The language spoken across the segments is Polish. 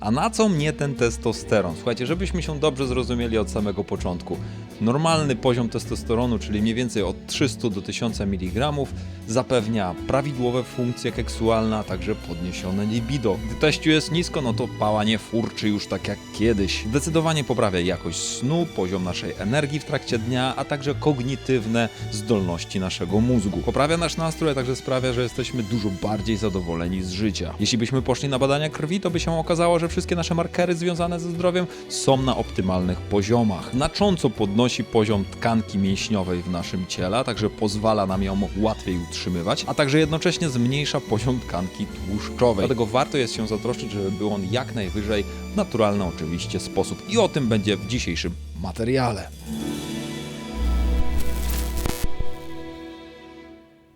A na co mnie ten testosteron? Słuchajcie, żebyśmy się dobrze zrozumieli od samego początku. Normalny poziom testosteronu, czyli mniej więcej od 300 do 1000 mg, zapewnia prawidłowe funkcje seksualne, a także podniesione libido. Gdy teściu jest nisko, no to pała nie furczy już tak jak kiedyś. Zdecydowanie poprawia jakość snu, poziom naszej energii w trakcie dnia, a także kognitywne zdolności naszego mózgu. Poprawia nasz nastrój, a także sprawia, że jesteśmy dużo bardziej zadowoleni z życia. Jeśli byśmy poszli na badania krwi, to by się okazało, że wszystkie nasze markery związane ze zdrowiem są na optymalnych poziomach. Znacząco podnosi poziom tkanki mięśniowej w naszym ciele, także pozwala nam ją łatwiej utrzymywać, a także jednocześnie zmniejsza poziom tkanki tłuszczowej. Dlatego warto jest się zatroszczyć, żeby był on jak najwyżej w naturalny oczywiście sposób. I o tym będzie w dzisiejszym materiale.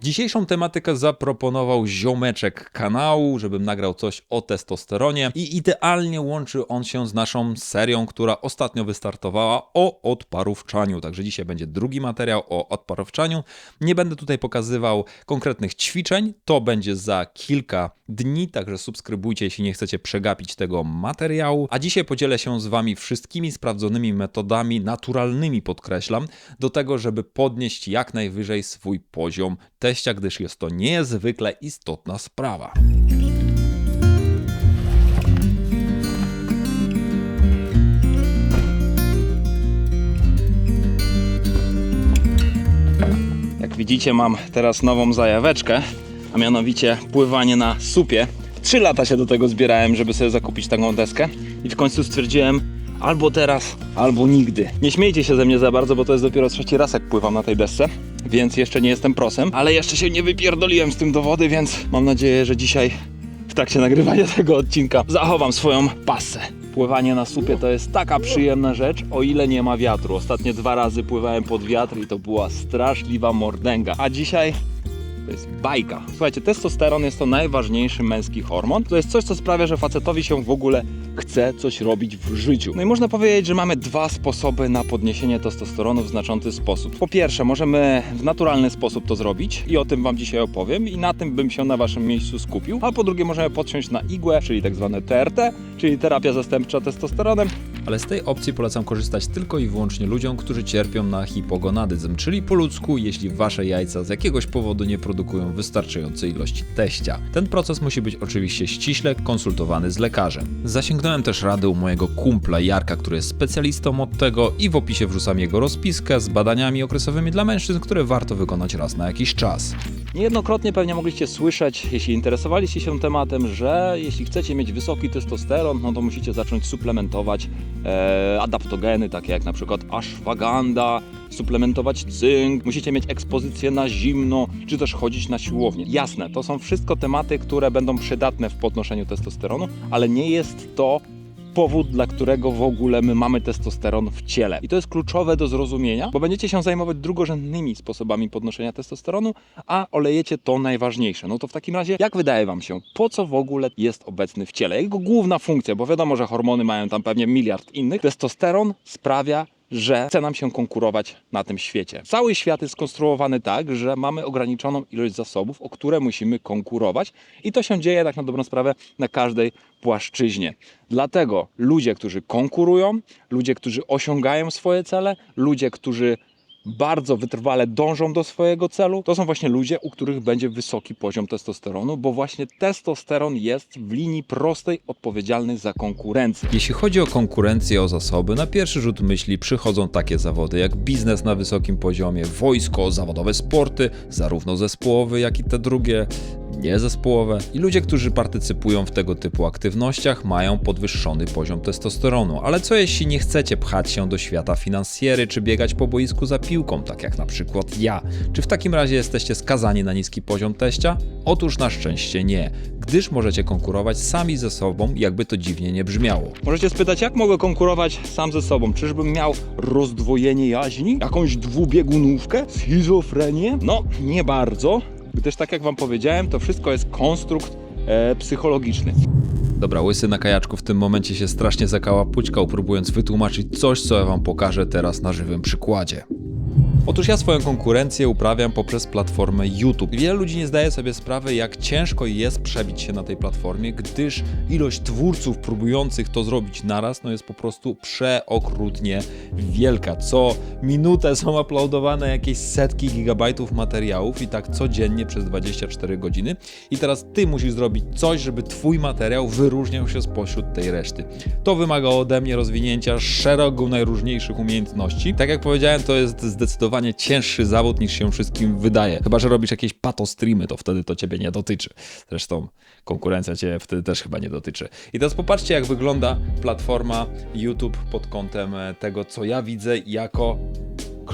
Dzisiejszą tematykę zaproponował ziomeczek kanału, żebym nagrał coś o testosteronie i idealnie łączy on się z naszą serią, która ostatnio wystartowała o odparówczaniu. Także dzisiaj będzie drugi materiał o odparówczaniu. Nie będę tutaj pokazywał konkretnych ćwiczeń, to będzie za kilka dni, także subskrybujcie, jeśli nie chcecie przegapić tego materiału. A dzisiaj podzielę się z Wami wszystkimi sprawdzonymi metodami, naturalnymi podkreślam, do tego, żeby podnieść jak najwyżej swój poziom teścia, gdyż jest to niezwykle istotna sprawa. Jak widzicie, mam teraz nową zajaweczkę, a mianowicie pływanie na supie. Trzy lata się do tego zbierałem, żeby sobie zakupić taką deskę i w końcu stwierdziłem albo teraz, albo nigdy. Nie śmiejcie się ze mnie za bardzo, bo to jest dopiero trzeci raz, jak pływam na tej desce, więc jeszcze nie jestem prosem, ale jeszcze się nie wypierdoliłem z tym do wody, więc mam nadzieję, że dzisiaj w trakcie nagrywania tego odcinka zachowam swoją pasę. Pływanie na supie to jest taka przyjemna rzecz, o ile nie ma wiatru. Ostatnie dwa razy pływałem pod wiatr i to była straszliwa mordęga. A dzisiaj to jest bajka. Słuchajcie, testosteron jest to najważniejszy męski hormon. To jest coś, co sprawia, że facetowi się w ogóle chce coś robić w życiu. No i można powiedzieć, że mamy dwa sposoby na podniesienie testosteronu w znaczący sposób. Po pierwsze, możemy w naturalny sposób to zrobić i o tym Wam dzisiaj opowiem i na tym bym się na Waszym miejscu skupił. A po drugie, możemy podciąć na igłę, czyli tak zwane TRT, czyli terapia zastępcza testosteronem, Ale z tej opcji polecam korzystać tylko i wyłącznie ludziom, którzy cierpią na hipogonadyzm, czyli po ludzku, jeśli wasze jajca z jakiegoś powodu nie produkują wystarczającej ilości teścia. Ten proces musi być oczywiście ściśle konsultowany z lekarzem. Zasięgnąłem też rady u mojego kumpla Jarka, który jest specjalistą od tego i w opisie wrzucam jego rozpiskę z badaniami okresowymi dla mężczyzn, które warto wykonać raz na jakiś czas. Niejednokrotnie pewnie mogliście słyszeć, jeśli interesowaliście się tematem, że jeśli chcecie mieć wysoki testosteron, no to musicie zacząć suplementować adaptogeny, takie jak na przykład ashwaganda, suplementować cynk, musicie mieć ekspozycję na zimno, czy też chodzić na siłownię. Jasne, to są wszystko tematy, które będą przydatne w podnoszeniu testosteronu, ale nie jest to powód, dla którego w ogóle my mamy testosteron w ciele. I to jest kluczowe do zrozumienia, bo będziecie się zajmować drugorzędnymi sposobami podnoszenia testosteronu, a olejecie to najważniejsze. No to w takim razie, jak wydaje Wam się, po co w ogóle jest obecny w ciele? Jego główna funkcja, bo wiadomo, że hormony mają tam pewnie miliard innych, testosteron sprawia, że chce nam się konkurować na tym świecie. Cały świat jest skonstruowany tak, że mamy ograniczoną ilość zasobów, o które musimy konkurować i to się dzieje tak na dobrą sprawę na każdej płaszczyźnie. Dlatego ludzie, którzy konkurują, ludzie, którzy osiągają swoje cele, ludzie, którzy bardzo wytrwale dążą do swojego celu, to są właśnie ludzie, u których będzie wysoki poziom testosteronu, bo właśnie testosteron jest w linii prostej odpowiedzialny za konkurencję. Jeśli chodzi o konkurencję o zasoby, na pierwszy rzut myśli przychodzą takie zawody jak biznes na wysokim poziomie, wojsko, zawodowe sporty, zarówno zespołowy, jak i te drugie niezespołowe. I ludzie, którzy partycypują w tego typu aktywnościach, mają podwyższony poziom testosteronu. Ale co jeśli nie chcecie pchać się do świata finansjery, czy biegać po boisku za piłką, tak jak na przykład ja? Czy w takim razie jesteście skazani na niski poziom teścia? Otóż na szczęście nie, gdyż możecie konkurować sami ze sobą, jakby to dziwnie nie brzmiało. Możecie spytać, jak mogę konkurować sam ze sobą? Czyżbym miał rozdwojenie jaźni? Jakąś dwubiegunówkę? Schizofrenię? No, nie bardzo, gdyż tak jak Wam powiedziałem, to wszystko jest konstrukt e, psychologiczny. Dobra, łysy na kajaczku w tym momencie się strasznie zakałapućkał, próbując wytłumaczyć coś, co ja wam pokażę teraz na żywym przykładzie. Otóż ja swoją konkurencję uprawiam poprzez platformę YouTube. Wiele ludzi nie zdaje sobie sprawy, jak ciężko jest przebić się na tej platformie, gdyż ilość twórców próbujących to zrobić naraz no jest po prostu przeokrutnie wielka. Co minutę są uploadowane jakieś setki gigabajtów materiałów i tak codziennie przez 24 godziny. I teraz ty musisz zrobić coś, żeby twój materiał wyróżniał się spośród tej reszty. To wymaga ode mnie rozwinięcia szeregu najróżniejszych umiejętności. Tak jak powiedziałem, to jest zdecydowanie cięższy zawód niż się wszystkim wydaje. Chyba, że robisz jakieś pato streamy, to wtedy to ciebie nie dotyczy. Zresztą konkurencja cię wtedy też chyba nie dotyczy. I teraz popatrzcie, jak wygląda platforma YouTube pod kątem tego, co ja widzę jako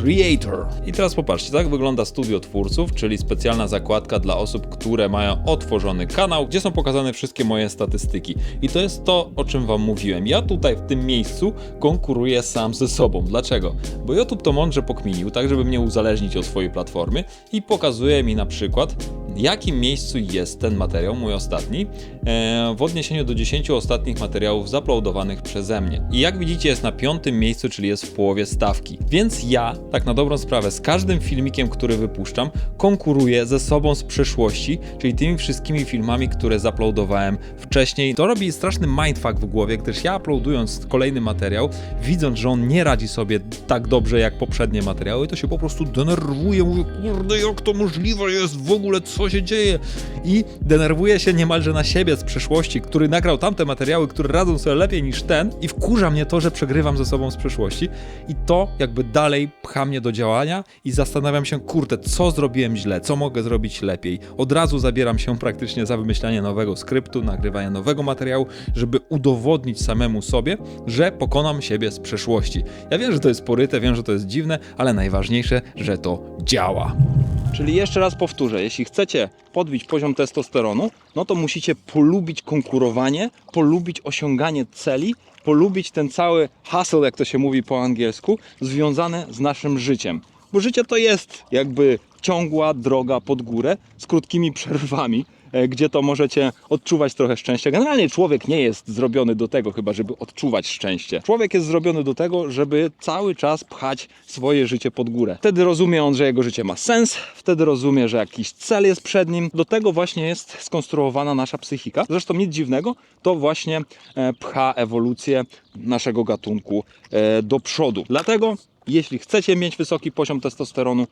Creator. I teraz popatrzcie, tak wygląda studio twórców, czyli specjalna zakładka dla osób, które mają otworzony kanał, gdzie są pokazane wszystkie moje statystyki. I to jest to, o czym Wam mówiłem. Ja tutaj w tym miejscu konkuruję sam ze sobą. Dlaczego? Bo YouTube to mądrze pokminił, tak żeby mnie uzależnić od swojej platformy i pokazuje mi na przykład, jakim miejscu jest ten materiał, mój ostatni, e, w odniesieniu do 10 ostatnich materiałów zaploadowanych przeze mnie. I jak widzicie, jest na piątym miejscu, czyli jest w połowie stawki. Więc ja, tak na dobrą sprawę, z każdym filmikiem, który wypuszczam, konkuruję ze sobą z przeszłości, czyli tymi wszystkimi filmami, które zaploadowałem wcześniej. To robi straszny mindfuck w głowie, gdyż ja uploadując kolejny materiał, widząc, że on nie radzi sobie tak dobrze jak poprzednie materiały, to się po prostu denerwuję, mówię, kurde, jak to możliwe jest w ogóle, co się dzieje? I denerwuję się niemalże na siebie z przeszłości, który nagrał tamte materiały, które radzą sobie lepiej niż ten i wkurza mnie to, że przegrywam ze sobą z przeszłości i to jakby dalej pcha mnie do działania i zastanawiam się, kurde, co zrobiłem źle, co mogę zrobić lepiej. Od razu zabieram się praktycznie za wymyślanie nowego skryptu, nagrywanie nowego materiału, żeby udowodnić samemu sobie, że pokonam siebie z przeszłości. Ja wiem, że to jest poryte, wiem, że to jest dziwne, ale najważniejsze, że to działa. Czyli jeszcze raz powtórzę, jeśli chcecie podbić poziom testosteronu, no to musicie polubić konkurowanie, polubić osiąganie celi, polubić ten cały hustle, jak to się mówi po angielsku, związany z naszym życiem. Bo życie to jest jakby ciągła droga pod górę z krótkimi przerwami, gdzie to możecie odczuwać trochę szczęścia. Generalnie człowiek nie jest zrobiony do tego chyba, żeby odczuwać szczęście. Człowiek jest zrobiony do tego, żeby cały czas pchać swoje życie pod górę. Wtedy rozumie on, że jego życie ma sens, wtedy rozumie, że jakiś cel jest przed nim. Do tego właśnie jest skonstruowana nasza psychika. Zresztą nic dziwnego, to właśnie e, pcha ewolucję naszego gatunku e, do przodu. Dlatego, jeśli chcecie mieć wysoki poziom testosteronu,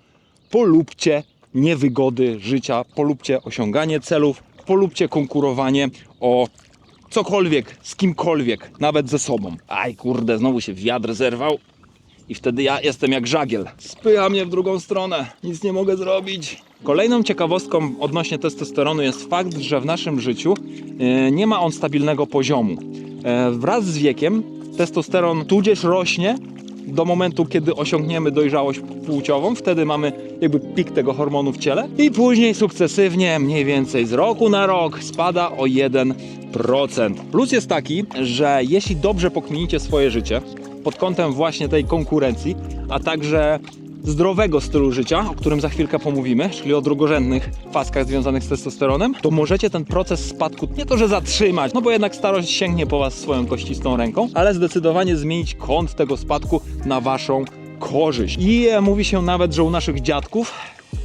polubcie niewygody życia, polubcie osiąganie celów, polubcie konkurowanie o cokolwiek, z kimkolwiek, nawet ze sobą. Aj kurde, znowu się wiatr zerwał i wtedy ja jestem jak żagiel. Spycha mnie w drugą stronę, nic nie mogę zrobić. Kolejną ciekawostką odnośnie testosteronu jest fakt, że w naszym życiu e, nie ma on stabilnego poziomu. E, wraz z wiekiem testosteron tudzież rośnie do momentu, kiedy osiągniemy dojrzałość płciową, wtedy mamy jakby pik tego hormonu w ciele i później sukcesywnie, mniej więcej z roku na rok spada o 1%. Plus jest taki, że jeśli dobrze pokminicie swoje życie pod kątem właśnie tej konkurencji, a także zdrowego stylu życia, o którym za chwilkę pomówimy, czyli o drugorzędnych faskach związanych z testosteronem, to możecie ten proces spadku nie to, że zatrzymać, no bo jednak starość sięgnie po was swoją kościstą ręką, ale zdecydowanie zmienić kąt tego spadku na waszą korzyść. I e, mówi się nawet, że u naszych dziadków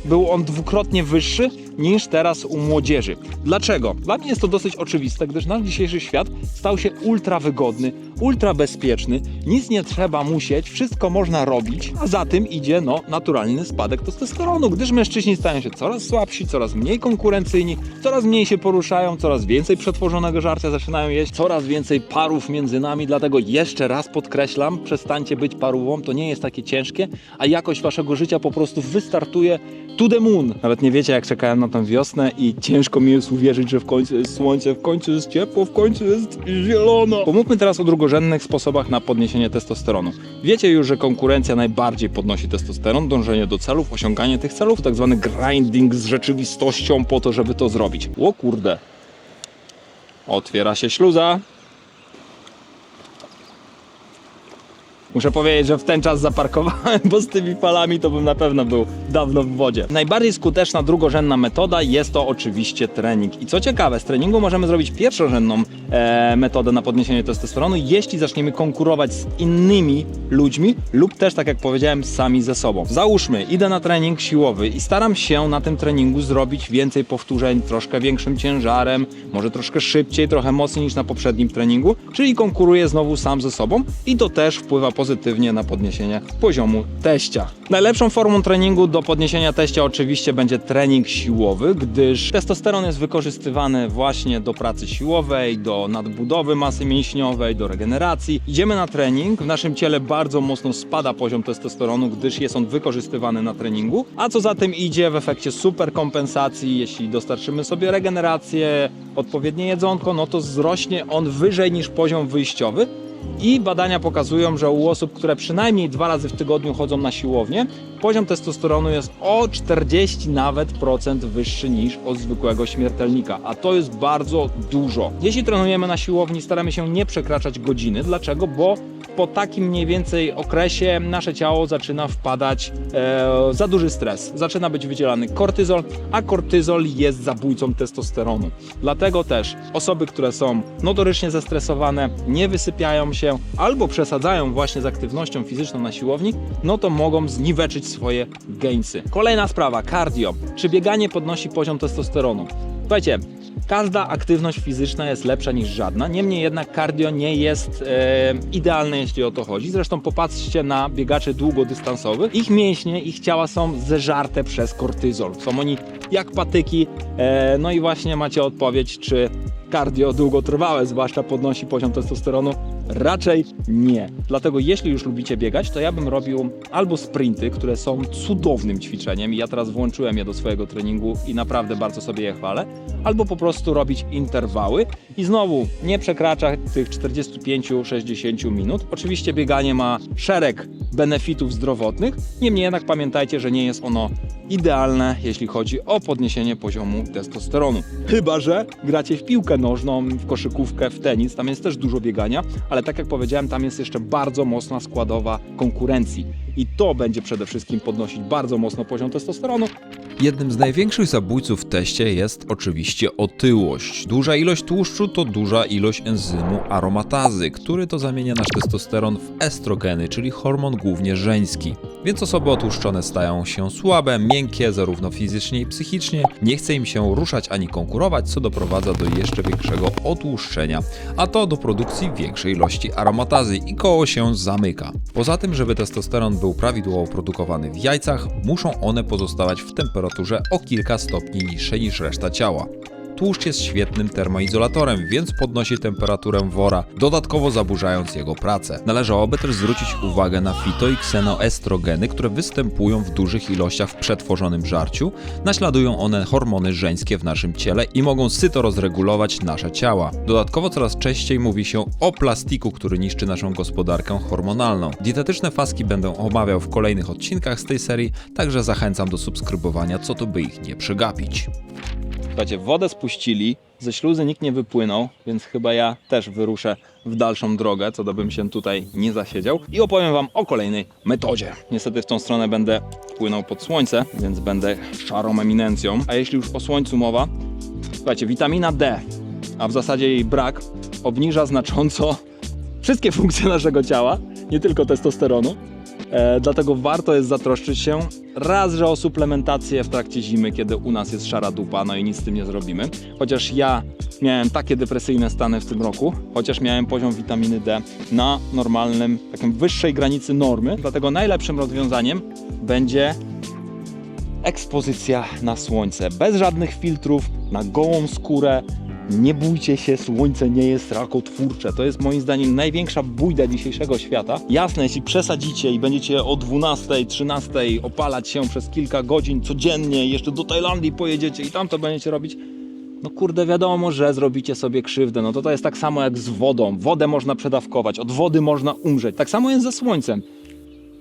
był on dwukrotnie wyższy niż teraz u młodzieży. Dlaczego? Dla mnie jest to dosyć oczywiste, gdyż nasz dzisiejszy świat stał się ultra wygodny, ultra bezpieczny, nic nie trzeba musieć, wszystko można robić, a za tym idzie no naturalny spadek testosteronu, gdyż mężczyźni stają się coraz słabsi, coraz mniej konkurencyjni, coraz mniej się poruszają, coraz więcej przetworzonego żarcia zaczynają jeść, coraz więcej parów między nami, dlatego jeszcze raz podkreślam, przestańcie być parówą, to nie jest takie ciężkie, a jakość waszego życia po prostu wystartuje to the moon. Nawet nie wiecie, jak czekałem na tę wiosnę i ciężko mi jest uwierzyć, że w końcu jest słońce, w końcu jest ciepło, w końcu jest zielono. Pomówmy teraz o drugorzędnych sposobach na podniesienie testosteronu. Wiecie już, że konkurencja najbardziej podnosi testosteron, dążenie do celów, osiąganie tych celów, tak zwany grinding z rzeczywistością po to, żeby to zrobić. O kurde. Otwiera się śluza. Muszę powiedzieć, że w ten czas zaparkowałem, bo z tymi falami to bym na pewno był dawno w wodzie. Najbardziej skuteczna drugorzędna metoda jest to oczywiście trening. I co ciekawe, z treningu możemy zrobić pierwszorzędną e, metodę na podniesienie testosteronu, jeśli zaczniemy konkurować z innymi ludźmi lub też, tak jak powiedziałem, sami ze sobą. Załóżmy, idę na trening siłowy i staram się na tym treningu zrobić więcej powtórzeń, troszkę większym ciężarem, może troszkę szybciej, trochę mocniej niż na poprzednim treningu, czyli konkuruję znowu sam ze sobą i to też wpływa pozytywnie na podniesienie poziomu teścia. Najlepszą formą treningu do podniesienia teścia oczywiście będzie trening siłowy, gdyż testosteron jest wykorzystywany właśnie do pracy siłowej, do nadbudowy masy mięśniowej, do regeneracji. Idziemy na trening, w naszym ciele bardzo mocno spada poziom testosteronu, gdyż jest on wykorzystywany na treningu, a co za tym idzie w efekcie super kompensacji, jeśli dostarczymy sobie regenerację, odpowiednie jedzonko, no to wzrośnie on wyżej niż poziom wyjściowy, i badania pokazują, że u osób, które przynajmniej dwa razy w tygodniu chodzą na siłownię, poziom testosteronu jest o 40 nawet procent wyższy niż od zwykłego śmiertelnika, a to jest bardzo dużo. Jeśli trenujemy na siłowni, staramy się nie przekraczać godziny. Dlaczego? Bo po takim mniej więcej okresie nasze ciało zaczyna wpadać e, za duży stres. Zaczyna być wydzielany kortyzol, a kortyzol jest zabójcą testosteronu. Dlatego też osoby, które są notorycznie zestresowane, nie wysypiają się albo przesadzają właśnie z aktywnością fizyczną na siłowni, no to mogą zniweczyć swoje gainsy. Kolejna sprawa, cardio. Czy bieganie podnosi poziom testosteronu? Słuchajcie, Każda aktywność fizyczna jest lepsza niż żadna, niemniej jednak cardio nie jest e, idealne, jeśli o to chodzi. Zresztą popatrzcie na biegaczy długodystansowych. Ich mięśnie, ich ciała są zeżarte przez kortyzol. Są oni jak patyki. E, no i właśnie macie odpowiedź, czy cardio długotrwałe zwłaszcza podnosi poziom testosteronu? Raczej nie. Dlatego jeśli już lubicie biegać, to ja bym robił albo sprinty, które są cudownym ćwiczeniem i ja teraz włączyłem je do swojego treningu i naprawdę bardzo sobie je chwalę, albo po prostu robić interwały i znowu nie przekracza tych 45-60 minut. Oczywiście bieganie ma szereg benefitów zdrowotnych, niemniej jednak pamiętajcie, że nie jest ono idealne, jeśli chodzi o podniesienie poziomu testosteronu. Chyba, że gracie w piłkę nożną, w koszykówkę, w tenis, tam jest też dużo biegania, ale tak jak powiedziałem, tam jest jeszcze bardzo mocna składowa konkurencji. I to będzie przede wszystkim podnosić bardzo mocno poziom testosteronu, Jednym z największych zabójców w teście jest oczywiście otyłość. Duża ilość tłuszczu to duża ilość enzymu aromatazy, który to zamienia nasz testosteron w estrogeny, czyli hormon głównie żeński. Więc osoby otłuszczone stają się słabe, miękkie, zarówno fizycznie i psychicznie, nie chce im się ruszać ani konkurować, co doprowadza do jeszcze większego otłuszczenia, a to do produkcji większej ilości aromatazy i koło się zamyka. Poza tym, żeby testosteron był prawidłowo produkowany w jajcach, muszą one pozostawać w temperaturze o kilka stopni niższej niż reszta ciała. Tłuszcz jest świetnym termoizolatorem, więc podnosi temperaturę wora, dodatkowo zaburzając jego pracę. Należałoby też zwrócić uwagę na fito i ksenoestrogeny, które występują w dużych ilościach w przetworzonym żarciu. Naśladują one hormony żeńskie w naszym ciele i mogą syto rozregulować nasze ciała. Dodatkowo coraz częściej mówi się o plastiku, który niszczy naszą gospodarkę hormonalną. Dietetyczne faski będę omawiał w kolejnych odcinkach z tej serii, także zachęcam do subskrybowania, co to by ich nie przegapić. Słuchajcie, wodę spuścili, ze śluzy nikt nie wypłynął, więc chyba ja też wyruszę w dalszą drogę, co dobym się tutaj nie zasiedział i opowiem Wam o kolejnej metodzie. Niestety w tą stronę będę płynął pod słońce, więc będę szarą eminencją. A jeśli już o słońcu mowa, słuchajcie, witamina D, a w zasadzie jej brak, obniża znacząco wszystkie funkcje naszego ciała, nie tylko testosteronu. E, dlatego warto jest zatroszczyć się raz, że o suplementację w trakcie zimy, kiedy u nas jest szara dupa, no i nic z tym nie zrobimy. Chociaż ja miałem takie depresyjne stany w tym roku, chociaż miałem poziom witaminy D na normalnym, takim wyższej granicy normy. Dlatego najlepszym rozwiązaniem będzie ekspozycja na słońce, bez żadnych filtrów, na gołą skórę. Nie bójcie się, słońce nie jest rakotwórcze. To jest moim zdaniem największa bójda dzisiejszego świata. Jasne, jeśli przesadzicie i będziecie o 12, 13 opalać się przez kilka godzin codziennie, jeszcze do Tajlandii pojedziecie i tam to będziecie robić, no kurde, wiadomo, że zrobicie sobie krzywdę. No to to jest tak samo jak z wodą. Wodę można przedawkować, od wody można umrzeć. Tak samo jest ze słońcem.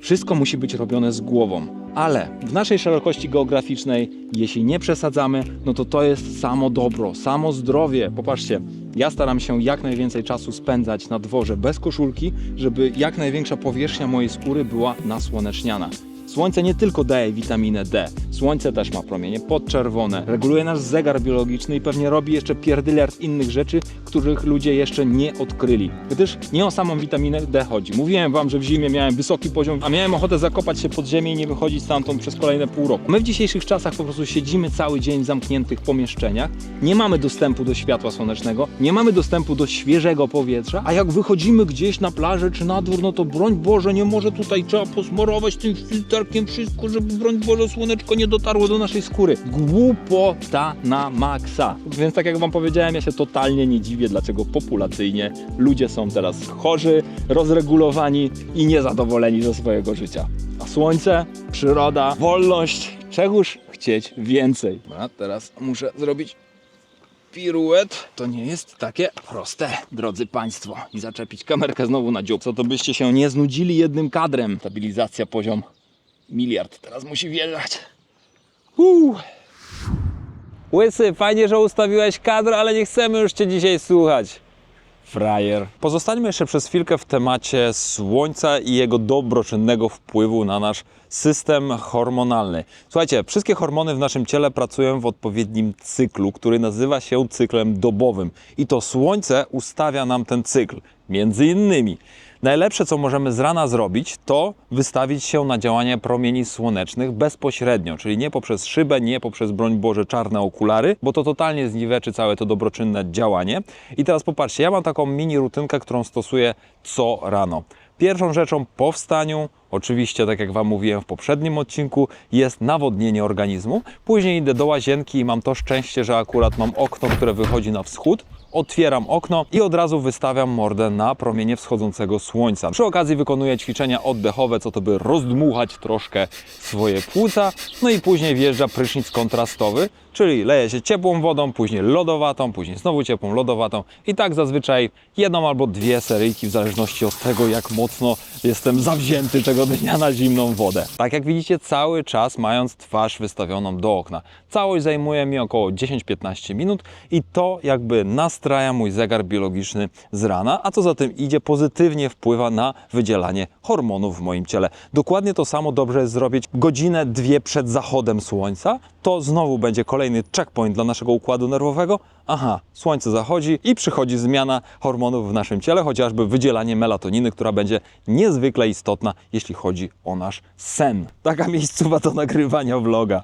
Wszystko musi być robione z głową. Ale w naszej szerokości geograficznej, jeśli nie przesadzamy, no to to jest samo dobro, samo zdrowie. Popatrzcie, ja staram się jak najwięcej czasu spędzać na dworze bez koszulki, żeby jak największa powierzchnia mojej skóry była nasłoneczniana. Słońce nie tylko daje witaminę D, słońce też ma promienie podczerwone, reguluje nasz zegar biologiczny i pewnie robi jeszcze pierdyliard innych rzeczy, których ludzie jeszcze nie odkryli. Gdyż nie o samą witaminę D chodzi. Mówiłem wam, że w zimie miałem wysoki poziom, a miałem ochotę zakopać się pod ziemię i nie wychodzić stamtąd przez kolejne pół roku. My w dzisiejszych czasach po prostu siedzimy cały dzień w zamkniętych pomieszczeniach, nie mamy dostępu do światła słonecznego, nie mamy dostępu do świeżego powietrza, a jak wychodzimy gdzieś na plażę czy na dwór, no to broń Boże, nie może tutaj trzeba posmarować tym filterkiem wszystko, żeby broń Boże słoneczko nie dotarło do naszej skóry. Głupota na maksa. Więc tak jak wam powiedziałem, ja się totalnie nie dziwię, dlaczego populacyjnie ludzie są teraz chorzy, rozregulowani i niezadowoleni ze swojego życia. A słońce, przyroda, wolność, czegoż chcieć więcej. A teraz muszę zrobić piruet. To nie jest takie proste, drodzy Państwo. I zaczepić kamerkę znowu na dziób. Co to byście się nie znudzili jednym kadrem. Stabilizacja poziom miliard. Teraz musi wjeżdżać. Uuu. Łysy, fajnie, że ustawiłeś kadr, ale nie chcemy już Cię dzisiaj słuchać. Frajer. Pozostańmy jeszcze przez chwilkę w temacie słońca i jego dobroczynnego wpływu na nasz system hormonalny. Słuchajcie, wszystkie hormony w naszym ciele pracują w odpowiednim cyklu, który nazywa się cyklem dobowym. I to słońce ustawia nam ten cykl. Między innymi. Najlepsze, co możemy z rana zrobić, to wystawić się na działanie promieni słonecznych bezpośrednio, czyli nie poprzez szybę, nie poprzez, broń Boże, czarne okulary, bo to totalnie zniweczy całe to dobroczynne działanie. I teraz popatrzcie, ja mam taką mini rutynkę, którą stosuję co rano. Pierwszą rzeczą po wstaniu, oczywiście, tak jak Wam mówiłem w poprzednim odcinku, jest nawodnienie organizmu. Później idę do łazienki i mam to szczęście, że akurat mam okno, które wychodzi na wschód. Otwieram okno i od razu wystawiam mordę na promienie wschodzącego słońca. Przy okazji wykonuję ćwiczenia oddechowe, co to by rozdmuchać troszkę swoje płuca. No i później wjeżdża prysznic kontrastowy, czyli leje się ciepłą wodą, później lodowatą, później znowu ciepłą lodowatą i tak zazwyczaj jedną albo dwie seryjki w zależności od tego, jak mocno jestem zawzięty tego dnia na zimną wodę. Tak jak widzicie, cały czas mając twarz wystawioną do okna. Całość zajmuje mi około 10-15 minut i to jakby nastraja mój zegar biologiczny z rana, a co za tym idzie, pozytywnie wpływa na wydzielanie hormonów w moim ciele. Dokładnie to samo dobrze jest zrobić godzinę, dwie przed zachodem słońca. To znowu będzie kolejny checkpoint dla naszego układu nerwowego. Aha, słońce zachodzi i przychodzi zmiana hormonów w naszym ciele, chociażby wydzielanie melatoniny, która będzie niezwykle istotna, jeśli chodzi o nasz sen. Taka miejscowa do nagrywania vloga.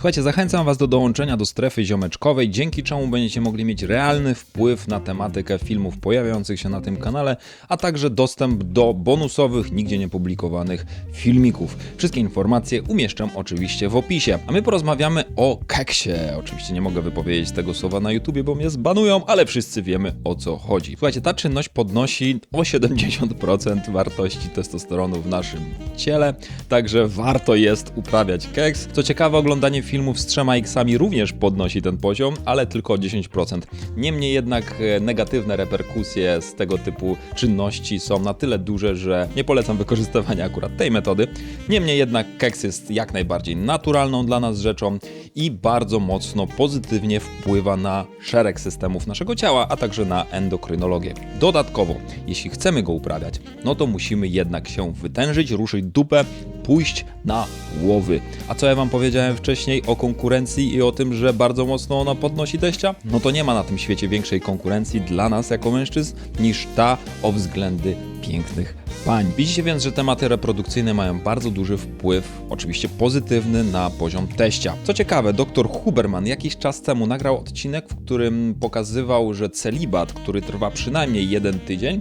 Słuchajcie, zachęcam Was do dołączenia do strefy ziomeczkowej, dzięki czemu będziecie mogli mieć realny wpływ na tematykę filmów pojawiających się na tym kanale, a także dostęp do bonusowych, nigdzie nie publikowanych filmików. Wszystkie informacje umieszczam oczywiście w opisie. A my porozmawiamy o keksie. Oczywiście nie mogę wypowiedzieć tego słowa na YouTubie, bo mnie zbanują, ale wszyscy wiemy o co chodzi. Słuchajcie, ta czynność podnosi o 70% wartości testosteronu w naszym ciele, także warto jest uprawiać keks. Co ciekawe, oglądanie filmów z trzema X-ami również podnosi ten poziom, ale tylko o 10%. Niemniej jednak e, negatywne reperkusje z tego typu czynności są na tyle duże, że nie polecam wykorzystywania akurat tej metody. Niemniej jednak keks jest jak najbardziej naturalną dla nas rzeczą i bardzo mocno pozytywnie wpływa na szereg systemów naszego ciała, a także na endokrynologię. Dodatkowo, jeśli chcemy go uprawiać, no to musimy jednak się wytężyć, ruszyć dupę, pójść na łowy. A co ja wam powiedziałem wcześniej o konkurencji i o tym, że bardzo mocno ona podnosi teścia? No to nie ma na tym świecie większej konkurencji dla nas jako mężczyzn niż ta o względy pięknych pań. Widzicie więc, że tematy reprodukcyjne mają bardzo duży wpływ, oczywiście pozytywny, na poziom teścia. Co ciekawe, dr Huberman jakiś czas temu nagrał odcinek, w którym pokazywał, że celibat, który trwa przynajmniej jeden tydzień,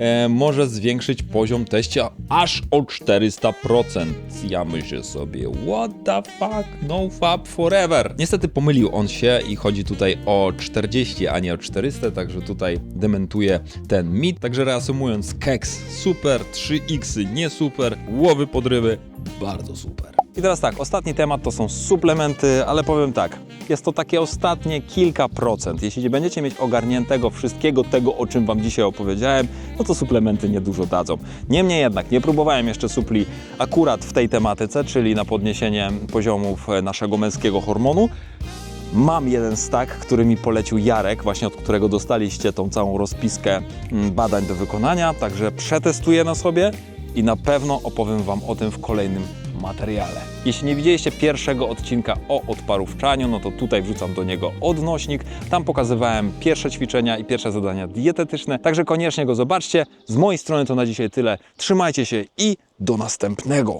e, może zwiększyć poziom teścia aż o 400%. Ja myślę sobie, what the fuck, no fab forever. Niestety pomylił on się i chodzi tutaj o 40, a nie o 400, także tutaj dementuje ten mit. Także reasumując, keks super, 3x nie super, łowy podrywy bardzo super. I teraz tak, ostatni temat to są suplementy, ale powiem tak, jest to takie ostatnie kilka procent. Jeśli nie będziecie mieć ogarniętego wszystkiego tego, o czym Wam dzisiaj opowiedziałem, no to suplementy niedużo dadzą. Niemniej jednak, nie próbowałem jeszcze supli akurat w tej tematyce, czyli na podniesienie poziomów e, naszego męskiego hormonu. Mam jeden stack, który mi polecił Jarek, właśnie od którego dostaliście tą całą rozpiskę mm, badań do wykonania, także przetestuję na sobie i na pewno opowiem Wam o tym w kolejnym materiale. Jeśli nie widzieliście pierwszego odcinka o odparówczaniu, no to tutaj wrzucam do niego odnośnik. Tam pokazywałem pierwsze ćwiczenia i pierwsze zadania dietetyczne, także koniecznie go zobaczcie. Z mojej strony to na dzisiaj tyle. Trzymajcie się i do następnego.